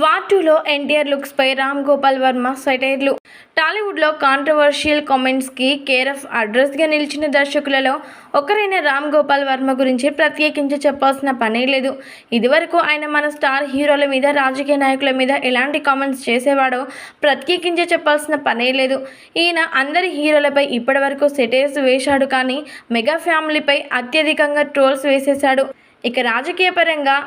War టూలో ఎన్టీఆర్ లుక్స్పై రామ్ గోపాల్ వర్మ సెటైర్లు. టాలీవుడ్లో కాంట్రవర్షియల్ కామెంట్స్కి కేర్ ఆఫ్ అడ్రస్గా నిలిచిన దర్శకులలో ఒకరైన రామ్ గోపాల్ వర్మ గురించి ప్రత్యేకించి చెప్పాల్సిన పనే లేదు. ఇదివరకు ఆయన మన స్టార్ హీరోల మీద రాజకీయ నాయకుల మీద ఎలాంటి కామెంట్స్ చేసేవాడో ప్రత్యేకించి చెప్పాల్సిన పనే లేదు. ఈయన అందరి హీరోలపై ఇప్పటివరకు సెటైర్స్ వేశాడు కానీ మెగా ఫ్యామిలీపై అత్యధికంగా ట్రోల్స్ వేసేశాడు. ఇక రాజకీయ పరంగా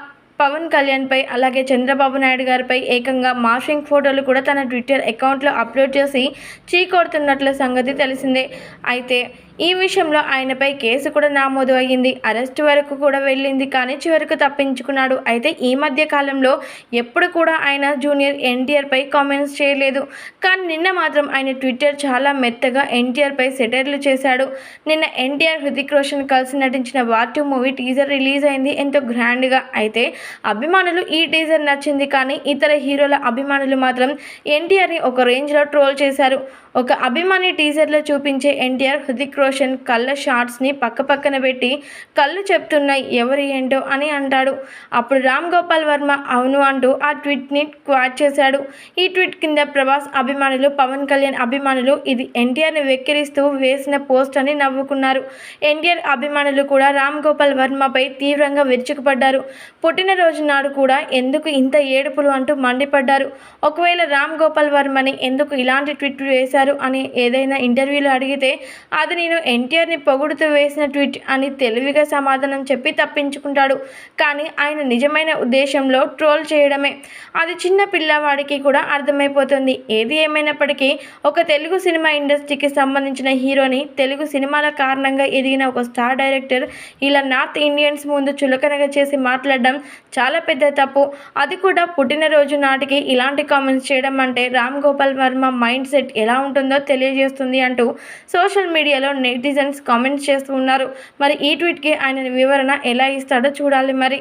పవన్ కళ్యాణ్పై అలాగే చంద్రబాబు నాయుడు గారిపై ఏకంగా మాషింగ్ ఫోటోలు కూడా తన ట్విట్టర్ అకౌంట్లో అప్లోడ్ చేసి చీకొడుతున్నట్ల సంగతి తెలిసిందే. అయితే ఈ విషయంలో ఆయనపై కేసు కూడా నమోదు అయ్యింది. అరెస్ట్ వరకు కూడా వెళ్ళింది కానీ చివరకు తప్పించుకున్నాడు. అయితే ఈ మధ్య కాలంలో ఎప్పుడు కూడా ఆయన జూనియర్ ఎన్టీఆర్పై కామెంట్స్ చేయలేదు. కానీ నిన్న మాత్రం ఆయన ట్విట్టర్ చాలా మెత్తగా ఎన్టీఆర్పై సెటైర్లు చేశాడు. నిన్న ఎన్టీఆర్ హృతిక్ రోషన్ కలిసి నటించిన వార్ మూవీ టీజర్ రిలీజ్ అయింది ఎంతో గ్రాండ్గా. అయితే అభిమానులు ఈ టీజర్ నచ్చింది కానీ ఇతర హీరోల అభిమానులు మాత్రం ఎన్టీఆర్ని ఒక రేంజ్లో ట్రోల్ చేశారు. ఒక అభిమాని టీజర్లో చూపించే ఎన్టీఆర్ హృతిక్ రోషన్ కళ్ళ షార్ట్స్ని పక్క పక్కన పెట్టి కళ్ళు చెప్తున్నాయి ఎవరు ఏంటో అని అంటాడు. అప్పుడు రామ్ గోపాల్ వర్మ అవును అంటూ ఆ ట్వీట్ని క్వాట్ చేశాడు. ఈ ట్వీట్ కింద ప్రభాస్ అభిమానులు పవన్ కళ్యాణ్ అభిమానులు ఇది ఎన్టీఆర్ని వెక్కిరిస్తూ వేసిన పోస్ట్ అని నవ్వుకున్నారు. ఎన్టీఆర్ అభిమానులు కూడా రామ్ గోపాల్ వర్మపై తీవ్రంగా విరుచుకుపడ్డారు. పుట్టినరోజు నాడు కూడా ఎందుకు ఇంత ఏడుపులు అంటూ మండిపడ్డారు. ఒకవేళ రామ్ గోపాల్ వర్మని ఎందుకు ఇలాంటి ట్వీట్ వేశారు అని ఏదైనా ఇంటర్వ్యూలో అడిగితే అది నేను ఎన్టీఆర్ని పొగుడుతూ వేసిన ట్వీట్ అని తెలివిగా సమాధానం చెప్పి తప్పించుకుంటాడు. కానీ ఆయన నిజమైన ఉద్దేశంలో ట్రోల్ చేయడమే. అది చిన్న పిల్లవాడికి కూడా అర్థమైపోతుంది. ఏది ఏమైనప్పటికీ ఒక తెలుగు సినిమా ఇండస్ట్రీకి సంబంధించిన హీరోని తెలుగు సినిమాల కారణంగా ఎదిగిన ఒక స్టార్ డైరెక్టర్ ఇలా నార్త్ ఇండియన్స్ ముందు చులకనగా చేసి మాట్లాడడం చాలా పెద్ద తప్పు. అది కూడా పుట్టినరోజు నాటికి ఇలాంటి కామెంట్స్ చేయడం అంటే రామ్ గోపాల్ వర్మ మైండ్ సెట్ ఎలా ఉంటుందో తెలియజేస్తుంది అంటూ సోషల్ మీడియాలో నెటిజన్స్ కామెంట్స్ చేస్తూ ఉన్నారు. మరి ఈ ట్వీట్కి ఆయన వివరణ ఎలా ఇస్తాడో చూడాలి మరి.